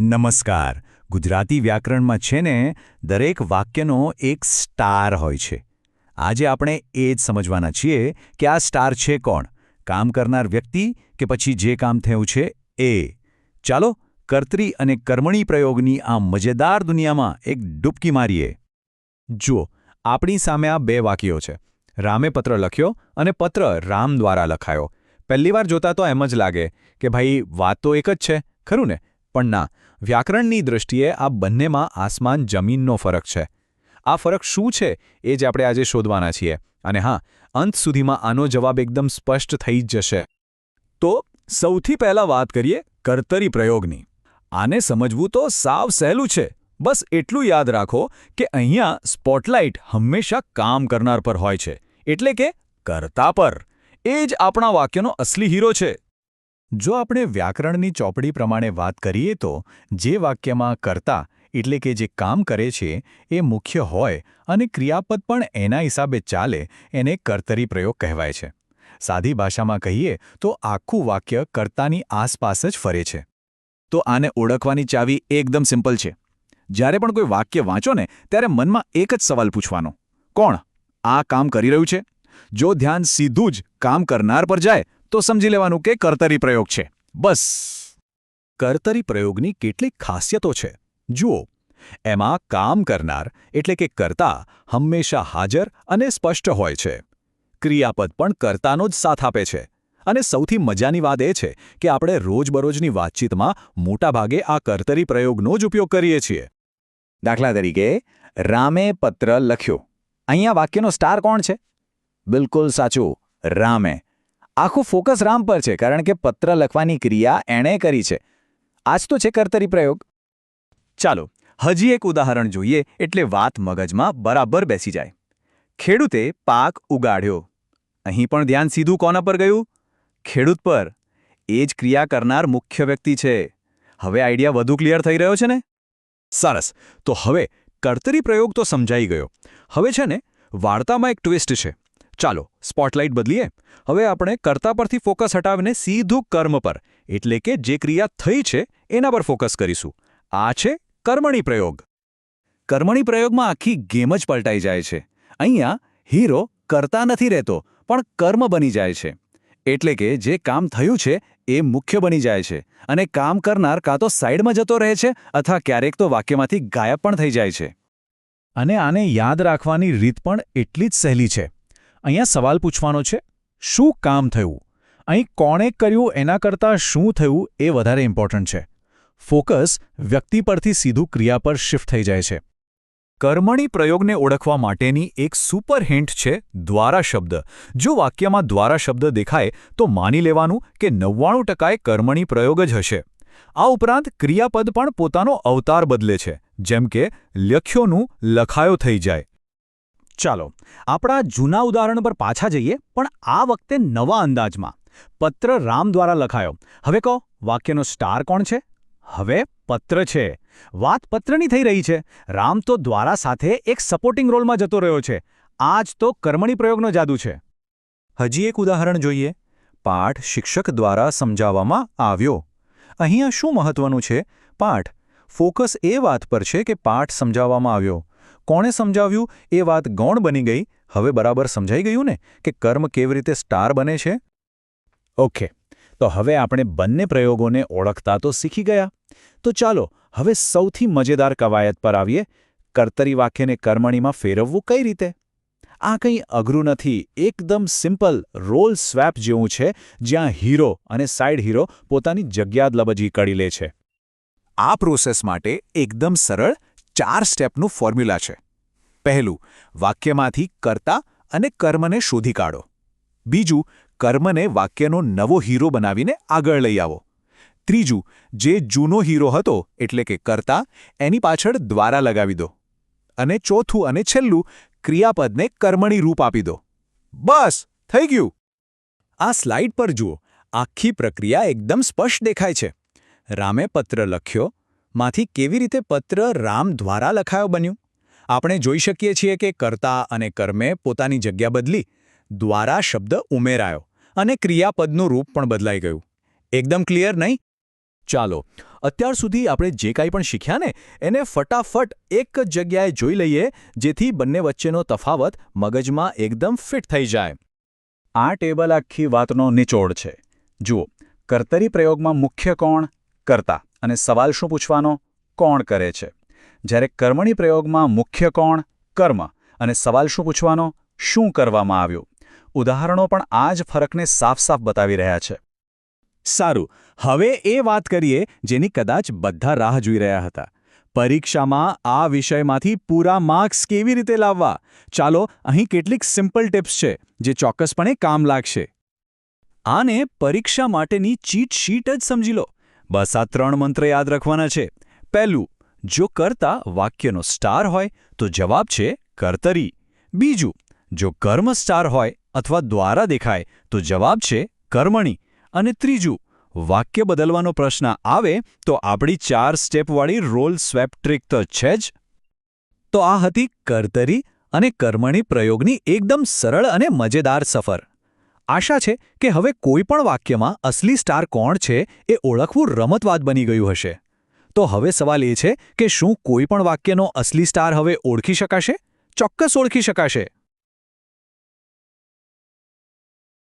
નમસ્કાર. ગુજરાતી વ્યાકરણમાં છે ને, દરેક વાક્યનો એક સ્ટાર હોય છે. આજે આપણે એ જ સમજવાના છીએ કે આ સ્ટાર છે કોણ? કામ કરનાર વ્યક્તિ કે પછી જે કામ થયું છે એ? ચાલો, કર્તરી અને કર્મણી પ્રયોગની આ મજેદાર દુનિયામાં એક ડૂબકી મારીએ. જુઓ, આપણી સામે આ બે વાક્યો છે. રામે પત્ર લખ્યો અને પત્ર રામ દ્વારા લખાયો. પહેલીવાર જોતા તો એમ જ લાગે કે ભાઈ, વાત તો એક જ છે, ખરું ને? પણ ના વ્યાકરણની દૃષ્ટિએ આ બંનેમાં આસમાન જમીનનો ફરક છે. આ ફરક શું છે એ જ આપણે આજે શોધવાના છીએ. અને હા, અંત સુધીમાં આનો જવાબ એકદમ સ્પષ્ટ થઈ જ જશે. તો સૌથી પહેલા વાત કરીએ કર્તરી પ્રયોગની. આને સમજવું તો સાવ સહેલું છે. બસ એટલું યાદ રાખો કે અહીંયા સ્પોટલાઇટ હંમેશા કામ કરનાર પર હોય છે. એટલે કે કર્તા પર. એ જ આપણા વાક્યનો અસલી હીરો છે. જો આપણે વ્યાકરણની ચોપડી પ્રમાણે વાત કરીએ તો જે વાક્યમાં કર્તા એટલે કે જે કામ કરે છે એ મુખ્ય હોય અને ક્રિયાપદ પણ એના હિસાબે ચાલે એને કર્તરી પ્રયોગ કહેવાય છે. સાદી ભાષામાં કહીએ તો આખું વાક્ય કર્તાની આસપાસ જ ફરે છે તો આને ઓળખવાની ચાવી એકદમ સિમ્પલ છે. જ્યારે પણ કોઈ વાક્ય વાંચો ને, ત્યારે મનમાં એક જ સવાલ પૂછવાનો. કોણ? આ કામ કરી રહ્યું છે? જો ધ્યાન સીધું જ કામ કરનાર પર જાય તો સમજી લેવાનું કે કર્તરી પ્રયોગ છે. બસ. કર્તરી પ્રયોગની કેટલીક ખાસિયતો છે. જુઓ. એમાં કામ કરનાર, એટલે કે કર્તા, હંમેશા હાજર અને સ્પષ્ટ હોય છે. ક્રિયાપદ પણ કર્તાનો જ સાથ આપે છે. અને સૌથી મજાની વાત એ છે કે આપણે રોજબરોજની વાતચીતમાં મોટાભાગે આ કર્તરી પ્રયોગનો જ ઉપયોગ કરીએ છીએ. દાખલા તરીકે, રામે પત્ર લખ્યો. અહીંયા વાક્યનો સ્ટાર કોણ છે? બિલકુલ સાચું. રામે. આખું ફોકસ રામ પર છે, કારણ કે પત્ર લખવાની ક્રિયા એણે કરી છે. આજ તો છે કર્તરી પ્રયોગ. ચાલો, હજી એક ઉદાહરણ જોઈએ, એટલે વાત મગજમાં બરાબર બેસી જાય. ખેડૂતે પાક ઉગાડ્યો. અહીં પણ ધ્યાન સીધું કોના પર ગયું? ખેડૂત પર. એ જ ક્રિયા કરનાર મુખ્ય વ્યક્તિ છે. હવે આઈડિયા વધુ ક્લિયર થઈ રહ્યો છે ને? સરસ. તો હવે કર્તરી પ્રયોગ તો સમજાઈ ગયો. હવે છે ને, વાર્તામાં એક ટ્વિસ્ટ છે. ચાલો, સ્પોટલાઇટ બદલીએ. હવે આપણે કર્તા પરથી ફોકસ હટાવીને સીધું કર્મ પર, એટલે કે જે ક્રિયા થઈ છે, એના પર ફોકસ કરીશું. આ છે કર્મણી પ્રયોગ. કર્મણી પ્રયોગમાં આખી ગેમ જ પલટાઈ જાય છે. અહીંયા હીરો કરતા નથી રહેતો, પણ કર્મ બની જાય છે. એટલે કે જે કામ થયું છે, એ મુખ્ય બની જાય છે. અને કામ કરનાર કાં તો સાઈડમાં જતો રહે છે, અથવા ક્યારેક તો વાક્યમાંથી ગાયબ પણ થઈ જાય છે. અને આને યાદ રાખવાની રીત પણ એટલી જ સહેલી છે. અહીંયા સવાલ પૂછવાનો છે, શું કામ થયું? અહીં કોણે કર્યું, એના કરતાં શું થયું એ વધારે ઇમ્પોર્ટન્ટ છે. ફોકસ વ્યક્તિ પરથી સીધું ક્રિયા પર શિફ્ટ થઈ જાય છે. કર્મણી પ્રયોગને ઓળખવા માટેની એક સુપર હિન્ટ છે દ્વારા શબ્દ. જો વાક્યમાં દ્વારા શબ્દ દેખાય, તો માની લેવાનું કે નવ્વાણું ટકાએ કર્મણી પ્રયોગ જ હશે. આ ઉપરાંત ક્રિયાપદ પણ પોતાનો અવતાર બદલે છે, જેમ કે, લખ્યોનું લખાયો થઈ જાય. ચાલો, આપણા જૂના ઉદાહરણ પર પાછા જઈએ, પણ આ વખતે નવા અંદાજમાં. પત્ર રામ દ્વારા લખાયો. હવે કહો, વાક્યનો સ્ટાર કોણ છે? હવે પત્ર છે. વાત પત્રની થઈ રહી છે. રામ તો દ્વારા સાથે એક સપોર્ટિંગ રોલમાં જતો રહ્યો છે. આ જ તો કર્મણી પ્રયોગનો જાદુ છે. હજી એક ઉદાહરણ જોઈએ. પાઠ શિક્ષક દ્વારા સમજાવવામાં આવ્યો. અહીંયા શું મહત્વનું છે? પાઠ. ફોકસ એ વાત પર છે કે પાઠ સમજાવવામાં આવ્યો. કોણે સમજાવ્યું? એ વાત ગૌણ બની ગઈ. હવે બરાબર સમજાઈ ગયું ને કે કર્મ કેવી રીતે સ્ટાર બને છે? ઓકે, તો હવે આપણે બંને પ્રયોગોને ઓળખતા તો શીખી ગયા. તો ચાલો, હવે સૌથી મજેદાર કવાયત પર આવીએ. કર્તરી વાક્યને કર્મણીમાં ફેરવવું કઈ રીતે? આ કંઈ અઘરું નથી. એકદમ સિમ્પલ રોલ સ્વેપ જેવું છે, જ્યાં હીરો અને સાઇડ હીરો પોતાની જગ્યા લબજી કરી લે છે. આ પ્રોસેસ માટે એકદમ સરળ ચાર સ્ટેપનું ફોર્મ્યુલા છે. પહેલું, વાક્યમાંથી કર્તા અને કર્મને શોધી કાઢો. બીજું, કર્મને વાક્યનો નવો હીરો બનાવીને આગળ લઈ આવો. ત્રીજું, જે જૂનો હીરો હતો, એટલે કે કર્તા, એની પાછળ દ્વારા લગાવી દો. અને ચોથું અને છેલ્લું, ક્રિયાપદને કર્મણી રૂપ આપી દો. બસ, થઈ ગયું. આ સ્લાઇડ પર જુઓ. આખી પ્રક્રિયા એકદમ સ્પષ્ટ દેખાય છે. રામે પત્ર લખ્યો માંથી કેવી રીતે પત્ર રામ દ્વારા લખાયો બન્યું? આપણે જોઈ શકીએ છીએ કે કર્તા અને કર્મે પોતાની જગ્યા બદલી દ્વારા શબ્દ ઉમેરાયો અને ક્રિયાપદનું રૂપ પણ બદલાઈ ગયું. એકદમ ક્લિયર નહીં? ચાલો, અત્યાર સુધી આપણે જે કાંઈ પણ શીખ્યા ને, એને ફટાફટ એક જ જગ્યાએ જોઈ લઈએ, જેથી બંને વચ્ચેનો તફાવત મગજમાં એકદમ ફિટ થઈ જાય. આ ટેબલ આખી વાતનો નિચોડ છે. જુઓ, કર્તરી પ્રયોગમાં મુખ્ય કોણ કર્તા? અને સવાલ શું પૂછવાનો? કોણ કરે છે? જ્યારે કર્મણી પ્રયોગમાં મુખ્ય કોણ? કર્મ. અને સવાલ શું પૂછવાનો? શું કરવામાં આવ્યું? ઉદાહરણો પણ આ જ ફરકને સાફ સાફ બતાવી રહ્યા છે. સારું. હવે એ વાત કરીએ જેની કદાચ બધા રાહ જોઈ રહ્યા હતા. પરીક્ષામાં આ વિષયમાંથી પૂરા માર્ક્સ કેવી રીતે લાવવા? ચાલો, અહીં કેટલીક સિમ્પલ ટિપ્સ છે, જે ચોક્કસપણે કામ લાગશે. આને પરીક્ષા માટેની ચીટ શીટ જ સમજી લો. બસ આ ત્રણ મંત્ર યાદ રાખવાના છે. પહેલું, જો કરતા વાક્યનો સ્ટાર હોય, તો જવાબ છે કર્તરી. બીજું, જો કર્મ સ્ટાર હોય અથવા દ્વારા દેખાય, તો જવાબ છે કર્મણી. અને ત્રીજું, વાક્ય બદલવાનો પ્રશ્ન આવે, તો આપણી ચાર સ્ટેપવાળી રોલ સ્વેપ ટ્રીક તો છે જ. તો આ હતી કર્તરી અને કર્મણી પ્રયોગની એકદમ સરળ અને મજેદાર સફર. આશા છે કે હવે કોઈ પણ વાક્યમાં અસલી સ્ટાર કોણ છે એ ઓળખવું રમતવાદ બની ગયું હશે. તો હવે સવાલ એ છે કે શું કોઈ પણ વાક્યનો અસલી સ્ટાર હવે ઓળખી શકાશે? ચોક્કસ ઓળખી શકાશે.